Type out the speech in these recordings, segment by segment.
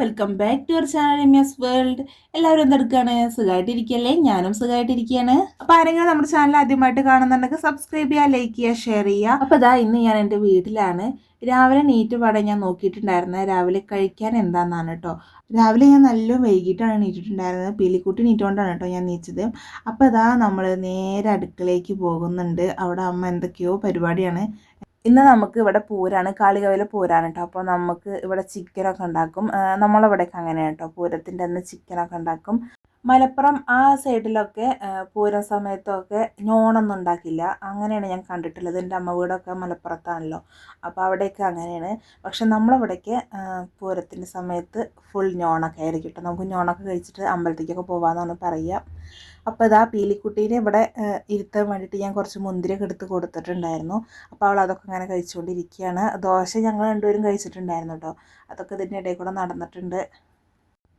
Welcome back to our channel S world എല്ലാവരും എന്തെടുക്കാണ്? സുഖമായിട്ടിരിക്കുകയല്ലേ ഞാനും സുഖമായിട്ടിരിക്കുകയാണ് അപ്പോൾ ആരെങ്കിലും നമ്മുടെ ചാനൽ ആദ്യമായിട്ട് കാണുന്നുണ്ടെങ്കിൽ സബ്സ്ക്രൈബ് ചെയ്യുക ലൈക്ക് ചെയ്യുക ഷെയർ ചെയ്യുക. അപ്പോൾ ഇതാ ഇന്ന് ഞാൻ എന്റെ വീട്ടിലാണ്. രാവിലെ നീറ്റ് പാടെ ഞാൻ നോക്കിയിട്ടുണ്ടായിരുന്നത്. രാവിലെ കഴിക്കാൻ എന്താണെന്നാണ് കേട്ടോ രാവിലെ ഞാൻ നല്ല വൈകിട്ടാണ് നീറ്റിട്ടുണ്ടായിരുന്നത്. പീലിക്കുട്ടി നീറ്റുകൊണ്ടാണ് കേട്ടോ ഞാൻ നീച്ചത്. അപ്പോൾ ഇതാ നമ്മൾ നേരെ അടുക്കളയിലേക്ക് പോകുന്നുണ്ട്. അവിടെ അമ്മ എന്തൊക്കെയോ പരിപാടിയാണ്. ഇന്ന് നമുക്ക് ഇവിടെ പൂരാണ് കാളികവയിലെ പൂരാണ് കേട്ടോ അപ്പോൾ നമുക്ക് ഇവിടെ ചിക്കനൊക്കെ ഉണ്ടാക്കും. നമ്മളവിടെയൊക്കെ അങ്ങനെയാണ് കേട്ടോ പൂരത്തിന്റെ അന്ന് ചിക്കനൊക്കെ ഉണ്ടാക്കും. മലപ്പുറം ആ സൈഡിലൊക്കെ പൂരം സമയത്തൊക്കെ ഞോണൊന്നും ഉണ്ടാക്കില്ല. അങ്ങനെയാണ് ഞാൻ കണ്ടിട്ടുള്ളത്. എന്റെ അമ്മ വീടൊക്കെ മലപ്പുറത്താണല്ലോ. അപ്പോൾ അവിടെയൊക്കെ അങ്ങനെയാണ്. പക്ഷെ നമ്മളവിടേക്ക് പൂരത്തിന്റെ സമയത്ത് ഫുൾ ഞോണൊക്കെ ആയിരിക്കും കേട്ടോ. നമുക്ക് ഞോണൊക്കെ കഴിച്ചിട്ട് അമ്പലത്തേക്കൊക്കെ പോകാമെന്നാണ് പറയുക. അപ്പോൾ ഇതാ പീലിക്കുട്ടീനെ ഇവിടെ ഇരുത്താൻ വേണ്ടിയിട്ട് ഞാൻ കുറച്ച് മുന്തിരിയൊക്കെ എടുത്ത് കൊടുത്തിട്ടുണ്ടായിരുന്നു. അപ്പോൾ അവൾ അതൊക്കെ അങ്ങനെ കഴിച്ചുകൊണ്ടിരിക്കുകയാണ്. ദോശ ഞങ്ങൾ രണ്ടുപേരും കഴിച്ചിട്ടുണ്ടായിരുന്നു കേട്ടോ. അതൊക്കെ ഇതിന്റെ ഇടയിൽ കൂടെ നടന്നിട്ടുണ്ട്.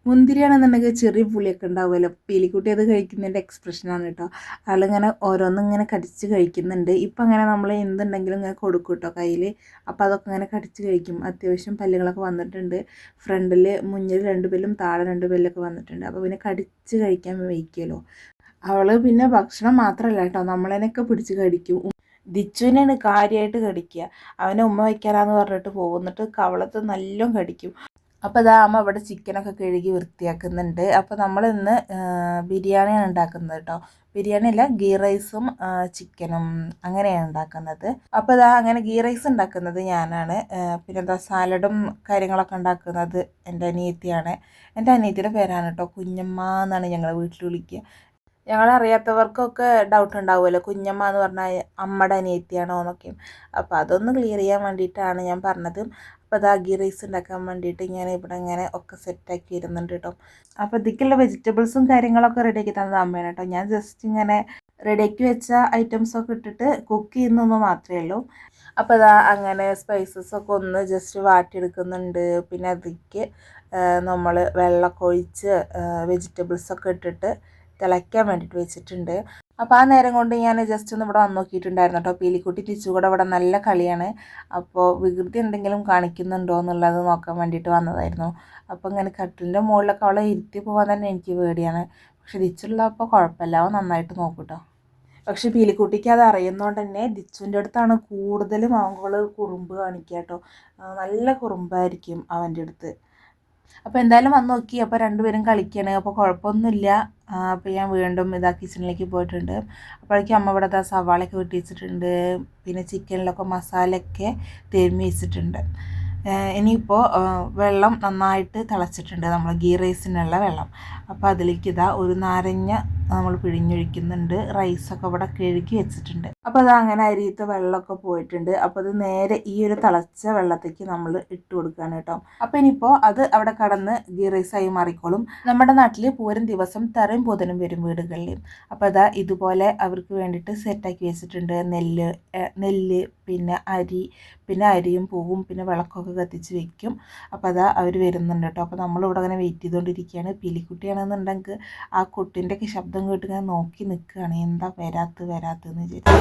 മുന്തിരിയാണെന്നുണ്ടെങ്കിൽ ചെറിയ പുളിയൊക്കെ ഉണ്ടാവുമല്ലോ. പീലിക്കുട്ടി അത് കഴിക്കുന്നതിന്റെ എക്സ്പ്രഷനാണ് കേട്ടോ. ആളിങ്ങനെ ഓരോന്നും ഇങ്ങനെ കടിച്ച് കഴിക്കുന്നുണ്ട്. ഇപ്പം അങ്ങനെ നമ്മൾ എന്തുണ്ടെങ്കിലും ഇങ്ങനെ കൊടുക്കും കേട്ടോ കയ്യിൽ അപ്പോൾ അതൊക്കെ ഇങ്ങനെ കടിച്ച് കഴിക്കും. അത്യാവശ്യം പല്ലുകളൊക്കെ വന്നിട്ടുണ്ട്. ഫ്രണ്ടിൽ മുന്നിൽ രണ്ട് പല്ലും താഴെ രണ്ട് പല്ലൊക്കെ വന്നിട്ടുണ്ട്. അപ്പോൾ പിന്നെ കടിച്ച് കഴിക്കാൻ വയ്ക്കുമല്ലോ. അവൾ പിന്നെ ഭക്ഷണം മാത്രമല്ല കേട്ടോ. നമ്മളതിനൊക്കെ പിടിച്ച് കടിക്കും. ദിച്ചുവിനാണ് കാര്യമായിട്ട് കടിക്കുക. അവനെ ഉമ്മ വയ്ക്കാനാന്ന് പറഞ്ഞിട്ട് പോകുന്നിട്ട് കവളത്ത് നല്ലോണം കടിക്കും. അപ്പോൾ ഇതാ അമ്മ ഇവിടെ ചിക്കനൊക്കെ കഴുകി വൃത്തിയാക്കുന്നുണ്ട്. അപ്പോൾ നമ്മൾ ഇന്ന് ബിരിയാണിയാണ് ഉണ്ടാക്കുന്നത് കേട്ടോ. ബിരിയാണി അല്ല ഗീ റൈസും ചിക്കനും അങ്ങനെയാണ് ഉണ്ടാക്കുന്നത്. അപ്പോൾ ഇതാ അങ്ങനെ ഗീ റൈസ് ഉണ്ടാക്കുന്നത് ഞാനാണ്. പിന്നെ എന്താ സാലഡും കാര്യങ്ങളൊക്കെ ഉണ്ടാക്കുന്നത് എന്റെ അനിയത്തിയാണ്. എന്റെ അനിയത്തിയുടെ പേരാണ് കേട്ടോ കുഞ്ഞമ്മ എന്നാണ് ഞങ്ങൾ വീട്ടിൽ വിളിക്കുക. ഞങ്ങളറിയാത്തവർക്കൊക്കെ ഡൗട്ട് ഉണ്ടാവുമല്ലോ. കുഞ്ഞമ്മ എന്ന് പറഞ്ഞാൽ അമ്മയുടെ അനിയത്തിയാണോ എന്നൊക്കെയും അപ്പോൾ അതൊന്ന് ക്ലിയർ ചെയ്യാൻ വേണ്ടിയിട്ടാണ് ഞാൻ പറഞ്ഞത്. അപ്പോൾ അത് അഗി റൈസ് ഉണ്ടാക്കാൻ വേണ്ടിയിട്ട് ഞാൻ ഇവിടെ ഇങ്ങനെ ഒക്കെ സെറ്റാക്കി ഇരുന്നുണ്ട് കേട്ടോ അപ്പോൾ ഇതിക്കുള്ള വെജിറ്റബിൾസും കാര്യങ്ങളൊക്കെ റെഡിയാക്കി തന്നത് അമ്മയാണ് കേട്ടോ ഞാൻ ജസ്റ്റ് ഇങ്ങനെ റെഡിയാക്കി വെച്ച ഐറ്റംസൊക്കെ ഇട്ടിട്ട് കുക്ക് ചെയ്യുന്നൊന്ന് മാത്രമേ ഉള്ളൂ. അപ്പോൾ അതാ അങ്ങനെ സ്പൈസസ് ഒക്കെ ഒന്ന് ജസ്റ്റ് വാട്ടിയെടുക്കുന്നുണ്ട്. പിന്നെ അതിക്ക് നമ്മൾ വെള്ളമൊക്കെ ഒഴിച്ച് വെജിറ്റബിൾസൊക്കെ ഇട്ടിട്ട് തിളയ്ക്കാൻ വേണ്ടിയിട്ട് വെച്ചിട്ടുണ്ട്. അപ്പോൾ ആ നേരം കൊണ്ട് ഞാൻ ജസ്റ്റ് ഒന്ന് ഇവിടെ വന്ന് നോക്കിയിട്ടുണ്ടായിരുന്നു കേട്ടോ. പീലിക്കുട്ടി തിരിച്ചു കൂടെ ഇവിടെ നല്ല കളിയാണ്. അപ്പോൾ വികൃതി എന്തെങ്കിലും കാണിക്കുന്നുണ്ടോ എന്നുള്ളത് നോക്കാൻ വേണ്ടിയിട്ട് വന്നതായിരുന്നു. അപ്പോൾ ഇങ്ങനെ കട്ടിലിന്റെ മുകളിലൊക്കെ അവളെ ഇരുത്തി പോകാൻ തന്നെ എനിക്ക് പേടിയാണ്. പക്ഷെ തിച്ചുള്ളപ്പോൾ കുഴപ്പമില്ല. അവൻ നന്നായിട്ട് നോക്കൂട്ടോ പക്ഷെ പീലിക്കുട്ടിക്ക് അത് അറിയുന്നതുകൊണ്ട് തന്നെ ദിച്ചുവിന്റെ അടുത്താണ് കൂടുതലും അവൾ കുറുമ്പ് കാണിക്കുക കേട്ടോ. നല്ല കുറുമ്പായിരിക്കും അവന്റെ അടുത്ത്. അപ്പോൾ എന്തായാലും വന്ന് നോക്കി. അപ്പോൾ രണ്ടുപേരും കളിക്കണം. അപ്പോൾ കുഴപ്പമൊന്നുമില്ല. അപ്പോൾ ഞാൻ വീണ്ടും ഇതാ കിച്ചണിലേക്ക് പോയിട്ടുണ്ട്. അപ്പോഴേക്കും അമ്മ ഇവിടെ ഇതാ സവാളയൊക്കെ വെട്ടി വെച്ചിട്ടുണ്ട്. പിന്നെ ചിക്കനിലൊക്കെ മസാലയൊക്കെ തേമി വെച്ചിട്ടുണ്ട്. ഇനിയിപ്പോൾ വെള്ളം നന്നായിട്ട് തിളച്ചിട്ടുണ്ട്. നമ്മൾ ഗീ റൈസിനുള്ള വെള്ളം. അപ്പോൾ അതിലേക്ക് ഇതാ ഒരു നാരങ്ങ നമ്മൾ പിഴിഞ്ഞൊഴിക്കുന്നുണ്ട്. റൈസൊക്കെ ഇവിടെ കഴുകി വെച്ചിട്ടുണ്ട്. അപ്പോൾ അത് അങ്ങനെ അരിയത്തെ വെള്ളമൊക്കെ പോയിട്ടുണ്ട്. അപ്പോൾ അത് നേരെ ഈ ഒരു തിളച്ച വെള്ളത്തേക്ക് നമ്മൾ ഇട്ട് കൊടുക്കുകയാണ് കേട്ടോ. അപ്പോൾ ഇനിയിപ്പോൾ അത് അവിടെ കടന്ന് ഗീ റൈസായി മാറിക്കോളും. നമ്മുടെ നാട്ടിൽ പൂരം ദിവസം തറയും പൂതനും വരും വീടുകളിൽ അപ്പോൾ അതാ ഇതുപോലെ അവർക്ക് വേണ്ടിയിട്ട് സെറ്റാക്കി വെച്ചിട്ടുണ്ട്. നെല്ല് നെല്ല് പിന്നെ അരി പിന്നെ അരിയും പൂവും പിന്നെ വിളക്കൊക്കെ കത്തിച്ച് വെക്കും. അപ്പോൾ അതാ അവർ വരുന്നുണ്ട് കേട്ടോ. അപ്പോൾ നമ്മളിവിടെ അങ്ങനെ വെയിറ്റ് ചെയ്തുകൊണ്ടിരിക്കുകയാണ്. പിലിക്കുട്ടിയാണെന്നുണ്ടെങ്കിൽ ആ കുട്ടിന്റെയൊക്കെ ശബ്ദം കേട്ട് ഇങ്ങനെ നോക്കി നിൽക്കുകയാണ്. എന്താ വരാത്ത് വരാത്തതെന്ന് വിചാരിച്ചു.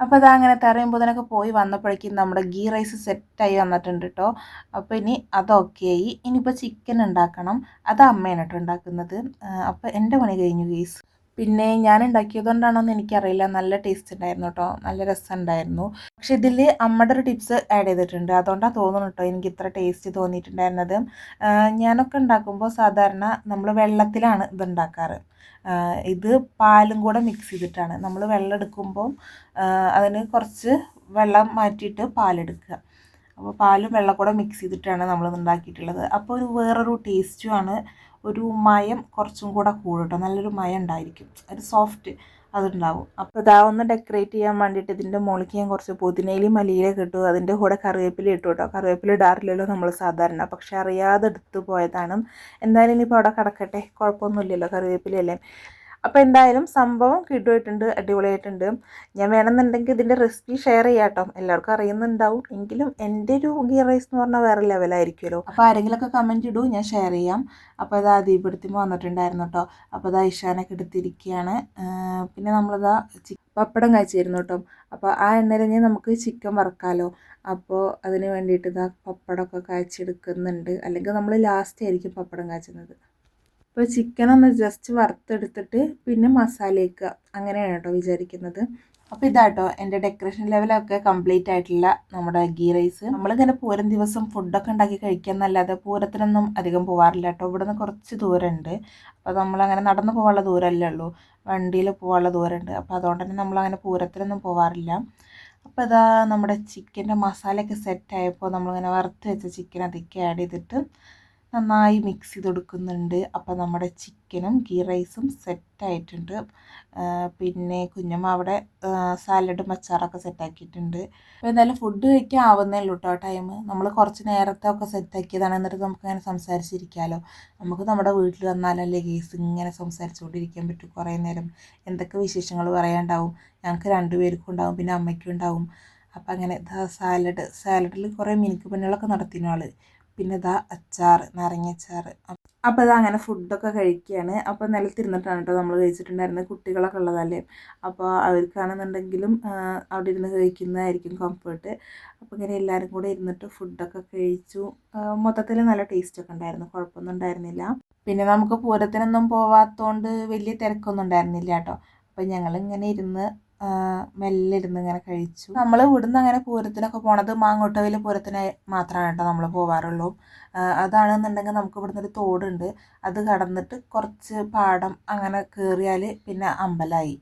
അപ്പോൾ അത് അങ്ങനെ തെറയുമ്പോഴതിനൊക്കെ പോയി വന്നപ്പോഴേക്കും നമ്മുടെ ഗീ റൈസ് സെറ്റായി വന്നിട്ടുണ്ട് കേട്ടോ അപ്പോൾ ഇനി അതൊക്കെ ആയി. ഇനിയിപ്പോ ചിക്കൻ ഉണ്ടാക്കണം. അത് അമ്മയാണ് കേട്ടോ ഉണ്ടാക്കുന്നത് അപ്പോൾ എന്റെ പണി കഴിഞ്ഞു ഗീസ് പിന്നെ ഞാൻ ഉണ്ടാക്കിയതുകൊണ്ടാണോന്ന് എനിക്കറിയില്ല. നല്ല ടേസ്റ്റ് ഉണ്ടായിരുന്നു കേട്ടോ നല്ല രസം ഉണ്ടായിരുന്നു. പക്ഷെ ഇതിൽ അമ്മയുടെ ഒരു ടിപ്സ് ആഡ് ചെയ്തിട്ടുണ്ട്. അതുകൊണ്ടാണ് തോന്നുന്നു കേട്ടോ എനിക്ക് ഇത്ര ടേസ്റ്റ് തോന്നിയിട്ടുണ്ടായിരുന്നത് ഞാനൊക്കെ ഉണ്ടാക്കുമ്പോൾ സാധാരണ നമ്മൾ വെള്ളത്തിലാണ് ഇത് ഉണ്ടാക്കാറ് ഇത് പാലും കൂടെ മിക്സ് ചെയ്തിട്ടാണ്. നമ്മൾ വെള്ളം എടുക്കുമ്പം അതിന് കുറച്ച് വെള്ളം മാറ്റിയിട്ട് പാലെടുക്കുക. അപ്പോൾ പാലും വെള്ളം കൂടെ മിക്സ് ചെയ്തിട്ടാണ് നമ്മൾ ഉണ്ടാക്കിയിട്ടുള്ളത്. അപ്പോൾ ഒരു വേറൊരു ടേസ്റ്റുമാണ് ഒരു മയം കുറച്ചും കൂടെ കൂടട്ടോ നല്ലൊരു മയം ഉണ്ടായിരിക്കും. ഒരു സോഫ്റ്റ് അതുണ്ടാവും. അപ്പോൾ ഇതാ ഒന്ന് ഡെക്കറേറ്റ് ചെയ്യാൻ വേണ്ടിയിട്ട് ഇതിന്റെ മുകളിലേക്ക് ഞാൻ കുറച്ച് പുതിനയിലും മല്ലിയിലൊക്കെ ഇട്ടു. അതിന്റെ കൂടെ കറിവേപ്പില ഇട്ടു കേട്ടോ കറിവേപ്പില ഇടാറില്ലല്ലോ നമ്മൾ സാധാരണ. പക്ഷെ അറിയാതെ എടുത്തു പോയതാണ്. എന്തായാലും ഇനിയിപ്പോൾ അവിടെ കിടക്കട്ടെ. കുഴപ്പമൊന്നുമില്ലല്ലോ കറിവേപ്പിലയല്ലേ? അപ്പോൾ എന്തായാലും സംഭവം കിട്ടുമായിട്ടുണ്ട് അടിപൊളിയായിട്ടുണ്ട്. ഞാൻ വേണമെന്നുണ്ടെങ്കിൽ ഇതിന്റെ റെസിപ്പി ഷെയർ ചെയ്യാം കേട്ടോ. എല്ലാവർക്കും അറിയുന്നുണ്ടാവും. എങ്കിലും എന്റെ ഒരു ഗിയർ റൈസ് എന്ന് പറഞ്ഞാൽ വേറെ ലെവലായിരിക്കുമല്ലോ അപ്പോൾ ആരെങ്കിലുമൊക്കെ കമന്റ് ഇടൂ ഞാൻ ഷെയർ ചെയ്യാം. അപ്പോൾ അത് ദീപെടുത്തിമ്പോൾ വന്നിട്ടുണ്ടായിരുന്നു കേട്ടോ. അപ്പോൾ അത് ഇഷാനൊക്കെ എടുത്തിരിക്കുകയാണ്. പിന്നെ നമ്മളിതാ പപ്പടം കഴിച്ചിരുന്നു കേട്ടോ. അപ്പോൾ ആ എണ്ണയിൽ നമുക്ക് ചിക്കൻ വറക്കാമല്ലോ അപ്പോൾ അതിന് വേണ്ടിയിട്ട് ഇതാ പപ്പടമൊക്കെ കാച്ചെടുക്കുന്നുണ്ട് അല്ലെങ്കിൽ നമ്മൾ ലാസ്റ്റ് ആയിരിക്കും പപ്പടം കാച്ചുന്നത്. അപ്പോൾ ചിക്കൻ ഒന്ന് ജസ്റ്റ് വറുത്തെടുത്തിട്ട് പിന്നെ മസാലയ്ക്ക് അങ്ങനെയാണ് കേട്ടോ വിചാരിക്കുന്നത്. അപ്പോൾ ഇതാട്ടോ എന്റെ ഡെക്കറേഷൻ ലെവലൊക്കെ കംപ്ലീറ്റ് ആയിട്ടുള്ള നമ്മുടെ ഗീ റൈസ് നമ്മളിങ്ങനെ പൂരം ദിവസം ഫുഡൊക്കെ ഉണ്ടാക്കി കഴിക്കാൻ എന്നല്ലാതെ പൂരത്തിനൊന്നും അധികം പോകാറില്ല കേട്ടോ ഇവിടെ നിന്ന് കുറച്ച് ദൂരമുണ്ട്. അപ്പോൾ നമ്മളങ്ങനെ നടന്നു പോകാനുള്ള ദൂരമല്ലേ ഉള്ളൂ. വണ്ടിയിൽ പോകാനുള്ള ദൂരമുണ്ട്. അപ്പോൾ അതുകൊണ്ട് തന്നെ നമ്മളങ്ങനെ പൂരത്തിനൊന്നും പോകാറില്ല അപ്പോൾ ഇതാ നമ്മുടെ ചിക്കന്റെ മസാലയൊക്കെ സെറ്റ് ആയപ്പോൾ നമ്മളിങ്ങനെ വറുത്ത് വെച്ച ചിക്കൻ അതൊക്കെ ആഡ് ചെയ്തിട്ട് നന്നായി മിക്സ് ചെയ്ത് കൊടുക്കുന്നുണ്ട് അപ്പോൾ നമ്മുടെ ചിക്കനും ഗീ റൈസും സെറ്റായിട്ടുണ്ട് പിന്നെ കുഞ്ഞമ്മ അവിടെ സാലഡും അച്ചാറൊക്കെ സെറ്റാക്കിയിട്ടുണ്ട് അപ്പോൾ എന്തായാലും ഫുഡ് കഴിക്കാൻ ആവുന്നേ ഉള്ളൂ കേട്ടോ ടൈം നമ്മൾ കുറച്ച് നേരത്തെ ഒക്കെ സെറ്റാക്കിയതാണ് എന്നിട്ട് നമുക്ക് ഇങ്ങനെ സംസാരിച്ചിരിക്കാമല്ലോ നമുക്ക് നമ്മുടെ വീട്ടിൽ വന്നാലല്ലേ കേസ് ഇങ്ങനെ സംസാരിച്ചുകൊണ്ടിരിക്കാൻ പറ്റും കുറേ നേരം. എന്തൊക്കെ വിശേഷങ്ങൾ പറയാനുണ്ടാവും. ഞങ്ങൾക്ക് രണ്ടുപേർക്കും ഉണ്ടാവും പിന്നെ അമ്മയ്ക്കും ഉണ്ടാവും. അപ്പം അങ്ങനെ സാലഡ് സാലഡിൽ കുറേ മിനുക്ക് പണികളൊക്കെ നടത്തിയ ആൾ പിന്നെ ഇതാ അച്ചാർ നാരങ്ങച്ചാർ അപ്പോൾ ഇതാ അങ്ങനെ ഫുഡൊക്കെ കഴിക്കുകയാണ് അപ്പോൾ നിലത്തിരുന്നിട്ടാണ് കേട്ടോ നമ്മൾ കഴിച്ചിട്ടുണ്ടായിരുന്നത്. കുട്ടികളൊക്കെ ഉള്ളതല്ലേ. അപ്പോൾ അവർക്കാണെന്നുണ്ടെങ്കിലും അവിടെ ഇരുന്ന് കഴിക്കുന്നതായിരിക്കും കംഫർട്ട് അപ്പോൾ ഇങ്ങനെ എല്ലാവരും കൂടെ ഇരുന്നിട്ട് ഫുഡൊക്കെ കഴിച്ചു. മൊത്തത്തിൽ നല്ല ടേസ്റ്റൊക്കെ ഉണ്ടായിരുന്നു. കുഴപ്പമൊന്നും ഉണ്ടായിരുന്നില്ല. പിന്നെ നമുക്ക് പൂരത്തിനൊന്നും പോവാത്തതുകൊണ്ട് വലിയ തിരക്കൊന്നും ഉണ്ടായിരുന്നില്ല കേട്ടോ അപ്പോൾ ഞങ്ങളിങ്ങനെ ഇരുന്ന് മെല്ലെ ഇരുന്ന് ഇങ്ങനെ കഴിച്ചു. നമ്മൾ ഇവിടുന്ന് അങ്ങനെ പൂരത്തിനൊക്കെ പോണത് മാങ്ങോട്ടവിൽ പൂരത്തിന് മാത്രമാണ് കേട്ടോ നമ്മൾ പോവാറുള്ളൂ. അതാണെന്നുണ്ടെങ്കിൽ നമുക്ക് ഇവിടുന്ന് ഒരു തോടുണ്ട്. അത് കടന്നിട്ട് കുറച്ച് പാടം അങ്ങനെ കയറിയാൽ പിന്നെ അമ്പലമായി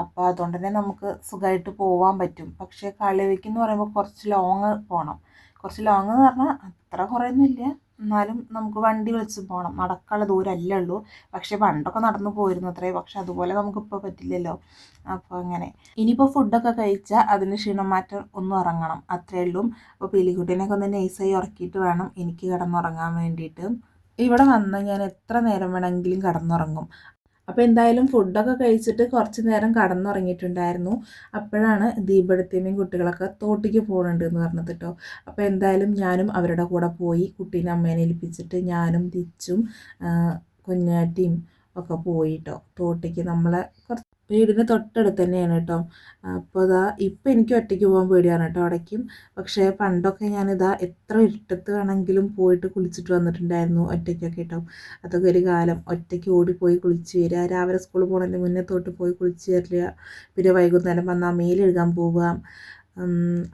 അപ്പോൾ അതുകൊണ്ട് തന്നെ നമുക്ക് സുഖമായിട്ട് പോകാൻ പറ്റും. പക്ഷേ കളിവയ്ക്ക് എന്ന് പറയുമ്പോൾ കുറച്ച് ലോങ്ങ് പോകണം കുറച്ച് ലോങ്ങ് എന്ന് പറഞ്ഞാൽ അത്ര കുറേയൊന്നുമില്ല. എന്നാലും നമുക്ക് വണ്ടി വിളിച്ച് പോകണം നടക്കാനുള്ള ദൂരമല്ലേ ഉള്ളൂ. പക്ഷേ പണ്ടൊക്കെ നടന്നു പോയിരുന്നു അത്രേ. പക്ഷെ അതുപോലെ നമുക്കിപ്പോൾ പറ്റില്ലല്ലോ. അപ്പോൾ അങ്ങനെ. ഇനിയിപ്പോൾ ഫുഡൊക്കെ കഴിച്ചാൽ അതിന് ക്ഷീണം മാറ്റം ഇറങ്ങണം അത്രേ ഉള്ളൂ. അപ്പോൾ പിലികുട്ടീനൊക്കെ ഒന്ന് നൈസായി ഉറക്കിയിട്ട് വേണം എനിക്ക് കിടന്നുറങ്ങാൻ വേണ്ടിയിട്ട്. ഇവിടെ വന്ന് ഞാൻ എത്ര നേരം വേണമെങ്കിലും കിടന്നുറങ്ങും. അപ്പോൾ എന്തായാലും ഫുഡൊക്കെ കഴിച്ചിട്ട് കുറച്ച് നേരം കടന്നുറങ്ങിയിട്ടുണ്ടായിരുന്നു. അപ്പോഴാണ് ദീപടുത്തേമയും കുട്ടികളൊക്കെ തോട്ടിക്ക് പോകുന്നുണ്ട് എന്ന് പറഞ്ഞത് കേട്ടോ അപ്പോൾ എന്തായാലും ഞാനും അവരുടെ കൂടെ പോയി കുട്ടീനെ അമ്മേനെ ഏൽപ്പിച്ചിട്ട് ഞാനും തിച്ചും കുഞ്ഞാറ്റിയും ഒക്കെ പോയിട്ടോ തോട്ടിക്ക് നമ്മളെ കുറച്ച് വീടിന് തൊട്ടടുത്ത് തന്നെയാണ് കേട്ടോ. അപ്പോൾ ഇതാ ഇപ്പം എനിക്ക് ഒറ്റയ്ക്ക് പോകാൻ പേടിയാണ് കേട്ടോ അവിടേക്കും. പക്ഷേ പണ്ടൊക്കെ ഞാനിതാ എത്ര ഇരുട്ടത്ത് വേണമെങ്കിലും പോയിട്ട് കുളിച്ചിട്ട് വന്നിട്ടുണ്ടായിരുന്നു ഒറ്റയ്ക്കൊക്കെ കേട്ടോ. അതൊക്കെ ഒരു കാലം ഒറ്റയ്ക്ക് ഓടിപ്പോയി കുളിച്ച് വരിക. രാവിലെ സ്കൂളിൽ പോകണതിന്റെ മുന്നേ തൊട്ട് പോയി കുളിച്ച് വരിക. പിന്നെ വൈകുന്നേരം വന്നാൽ മേലെഴുകാൻ പോവുക.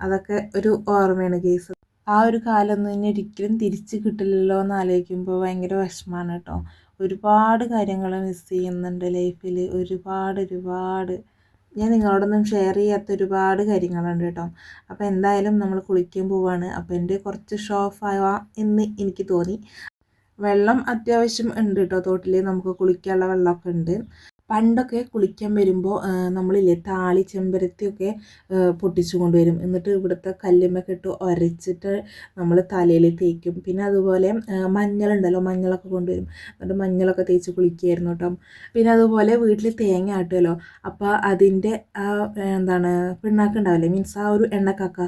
അതൊക്കെ ഒരു ഓർമ്മയാണ് കേസ് ആ ഒരു കാലം ഒന്നും ഇനി ഒരിക്കലും തിരിച്ച് കിട്ടില്ലല്ലോ എന്ന് ആലോചിക്കുമ്പോൾ ഭയങ്കര വിഷമമാണ് കേട്ടോ. ഒരുപാട് കാര്യങ്ങൾ മിസ് ചെയ്യുന്നുണ്ട് ലൈഫിൽ ഒരുപാട് ഒരുപാട്. ഞാൻ നിങ്ങളോടൊന്നും ഷെയർ ചെയ്യാത്ത ഒരുപാട് കാര്യങ്ങളുണ്ട് കേട്ടോ. അപ്പോൾ എന്തായാലും നമ്മൾ കുളിക്കാൻ പോവാണ്. അപ്പോൾ എന്റെ കുറച്ച് ഷോഫ് ആവാം എന്ന് എനിക്ക് തോന്നി. വെള്ളം അത്യാവശ്യം ഉണ്ട് കേട്ടോ. തോട്ടിൽ നമുക്ക് കുളിക്കാനുള്ള വെള്ളമൊക്കെ ഉണ്ട്. പണ്ടൊക്കെ കുളിക്കാൻ വരുമ്പോൾ നമ്മളില്ലേ താളി ചെമ്പരത്തിയൊക്കെ പൊട്ടിച്ചു കൊണ്ടുവരും. എന്നിട്ട് ഇവിടുത്തെ കല്ലുമ്മൊക്കെ ഇട്ട് ഒരച്ചിട്ട് നമ്മൾ തലയിൽ തേക്കും. പിന്നെ അതുപോലെ മഞ്ഞളുണ്ടല്ലോ മഞ്ഞളൊക്കെ കൊണ്ടുവരും. എന്നിട്ട് മഞ്ഞളൊക്കെ തേച്ച് കുളിക്കുമായിരുന്നു കേട്ടോ. പിന്നെ അതുപോലെ വീട്ടിൽ തേങ്ങ ആട്ടുമല്ലോ അപ്പോൾ അതിന്റെ ആ എന്താണ് പിണ്ണാക്ക് ഉണ്ടാവില്ലേ മീൻസ് ആ ഒരു എണ്ണക്കാക്ക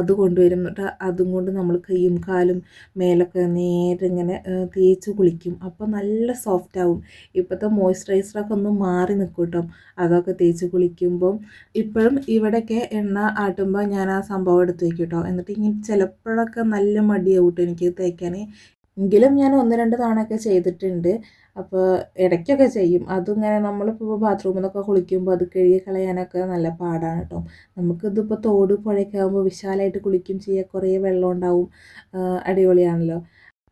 അത് കൊണ്ടുവരും. എന്നിട്ട് അതും കൊണ്ട് നമ്മൾ കൈയും കാലും മേലൊക്കെ നേരെ ഇങ്ങനെ തേച്ച് കുളിക്കും. അപ്പോൾ നല്ല സോഫ്റ്റ് ആവും ഇപ്പോഴത്തെ മോയ്സ്ചറൈസറൊക്കെ ഒന്നും മാറി നിൽക്കും കേട്ടോ അതൊക്കെ തേച്ച് കുളിക്കുമ്പം ഇപ്പോഴും ഇവിടെയൊക്കെ എണ്ണ ആട്ടുമ്പോൾ ഞാൻ ആ സംഭവം എടുത്ത് വയ്ക്കും കേട്ടോ എന്നിട്ട് ഇങ്ങനെ ചിലപ്പോഴൊക്കെ നല്ല മടിയാവും കേട്ടോ എനിക്ക് തേക്കാൻ എങ്കിലും ഞാൻ ഒന്ന് രണ്ട് തവണയൊക്കെ ചെയ്തിട്ടുണ്ട്. അപ്പോൾ ഇടയ്ക്കൊക്കെ ചെയ്യും. അതും ഇങ്ങനെ നമ്മളിപ്പോൾ ബാത്റൂമിൽ നിന്നൊക്കെ കുളിക്കുമ്പോൾ അത് കഴുകി കളയാനൊക്കെ നല്ല പാടാണ് കേട്ടോ. നമുക്കിതിപ്പോൾ തോട് പുഴയൊക്കെ ആകുമ്പോൾ വിശാലമായിട്ട് കുളിക്കും ചെയ്യുക കുറേ വെള്ളം ഉണ്ടാവും. അടിപൊളിയാണല്ലോ.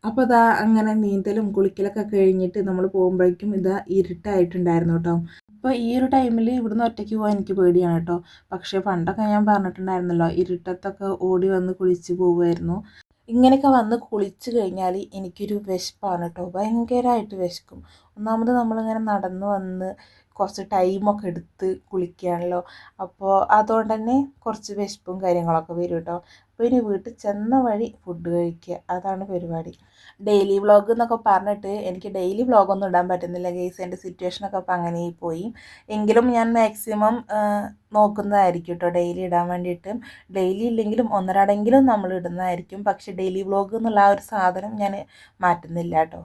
അപ്പോൾ അതാ അങ്ങനെ നീന്തലും കുളിക്കലൊക്കെ കഴിഞ്ഞിട്ട് നമ്മൾ പോകുമ്പോഴേക്കും ഇതാ ഇരുട്ടായിട്ടുണ്ടായിരുന്നു കേട്ടോ. അപ്പോൾ ഈ ഒരു ടൈമിൽ ഇവിടുന്ന് ഒറ്റയ്ക്ക് പോകാൻ എനിക്ക് പേടിയാണ് കേട്ടോ. പക്ഷേ പണ്ടൊക്കെ ഞാൻ പറഞ്ഞിട്ടുണ്ടായിരുന്നല്ലോ ഇരുട്ടത്തൊക്കെ ഓടി വന്ന് കുളിച്ച് പോകുമായിരുന്നു ഇങ്ങനെയൊക്കെ വന്ന് കുളിച്ച് കഴിഞ്ഞാൽ എനിക്കൊരു വിശപ്പാണ് കേട്ടോ. ഭയങ്കരമായിട്ട് വിശക്കും. ഒന്നാമത് നമ്മളിങ്ങനെ നടന്ന് വന്ന് കുറച്ച് ടൈമൊക്കെ എടുത്ത് കുളിക്കുകയാണല്ലോ അപ്പോൾ അതുകൊണ്ട് തന്നെ കുറച്ച് വിശപ്പും കാര്യങ്ങളൊക്കെ വരും കേട്ടോ അപ്പോൾ ഇനി വീട്ടിൽ ചെന്ന വഴി ഫുഡ് കഴിക്കുക. അതാണ് പരിപാടി. ഡെയിലി വ്ളോഗ് എന്നൊക്കെ പറഞ്ഞിട്ട് എനിക്ക് ഡെയിലി വ്ളോഗൊന്നും ഇടാൻ പറ്റുന്നില്ല ഗെയ്സ് എന്റെ സിറ്റുവേഷനൊക്കെ അപ്പോൾ അങ്ങനെ പോയി. എങ്കിലും ഞാൻ മാക്സിമം നോക്കുന്നതായിരിക്കും കേട്ടോ ഡെയിലി ഇടാൻ വേണ്ടിയിട്ട്. ഡെയിലി ഇല്ലെങ്കിലും ഒന്നരാടെങ്കിലും നമ്മൾ ഇടുന്നതായിരിക്കും. പക്ഷേ ഡെയിലി വ്ളോഗ് എന്നുള്ള ആ ഒരു സാധനം ഞാൻ മാറ്റുന്നില്ല കേട്ടോ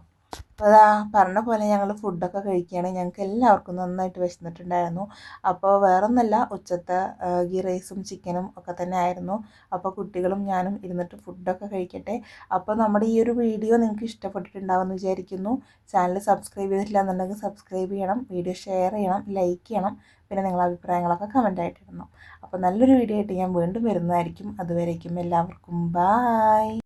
അതാ പറഞ്ഞ പോലെ ഞങ്ങൾ ഫുഡൊക്കെ കഴിക്കുകയാണ്. ഞങ്ങൾക്ക് എല്ലാവർക്കും നന്നായിട്ട് വിശന്നിട്ടുണ്ടായിരുന്നു. അപ്പോൾ വേറൊന്നല്ല ഉച്ചത്തെ ഗീ റൈസും ചിക്കനും ഒക്കെ തന്നെ ആയിരുന്നു. അപ്പോൾ കുട്ടികളും ഞാനും ഇരുന്നിട്ട് ഫുഡൊക്കെ കഴിക്കട്ടെ. അപ്പോൾ നമ്മുടെ ഈ ഒരു വീഡിയോ നിങ്ങൾക്ക് ഇഷ്ടപ്പെട്ടിട്ടുണ്ടാവുമെന്ന് വിചാരിക്കുന്നു. ചാനൽ സബ്സ്ക്രൈബ് ചെയ്തിട്ടില്ല എന്നുണ്ടെങ്കിൽ സബ്സ്ക്രൈബ് ചെയ്യണം വീഡിയോ ഷെയർ ചെയ്യണം ലൈക്ക് ചെയ്യണം പിന്നെ നിങ്ങളുടെ അഭിപ്രായങ്ങളൊക്കെ കമന്റ് ആയിട്ടിടണം. അപ്പോൾ നല്ലൊരു വീഡിയോ ആയിട്ട് ഞാൻ വീണ്ടും വരുന്നതായിരിക്കും. അതുവരേക്കും എല്ലാവർക്കും ബായ്